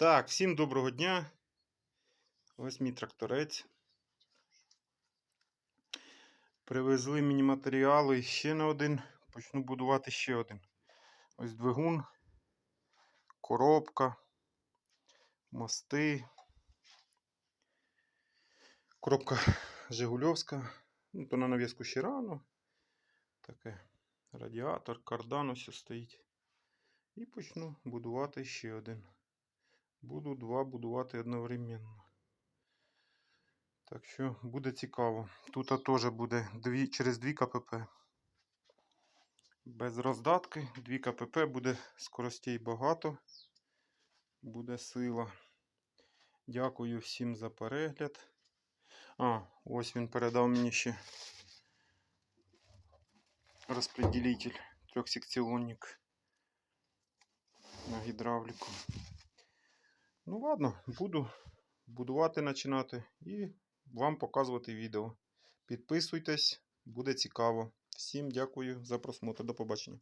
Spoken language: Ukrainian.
Так, всім доброго дня. Ось мій тракторець. Привезли мені матеріали ще на один. Почну будувати ще один. Ось двигун, коробка, мости. Коробка Жигульовська. Ну, то на нав'язку ще рано. Таке радіатор, кардан ось стоїть. І почну будувати ще один. Буду два будувати одновременно. Так що буде цікаво. Тут теж буде дві, через 2 КПП. Без роздатки. 2 КПП буде скоростей багато. Буде сила. Дякую всім за перегляд. А, ось він передав мені ще розпределитель трьохсекціонник на гідравліку. Ну ладно, буду будувати починати і вам показувати відео. Підписуйтесь, буде цікаво. Всім дякую за просмотр. До побачення.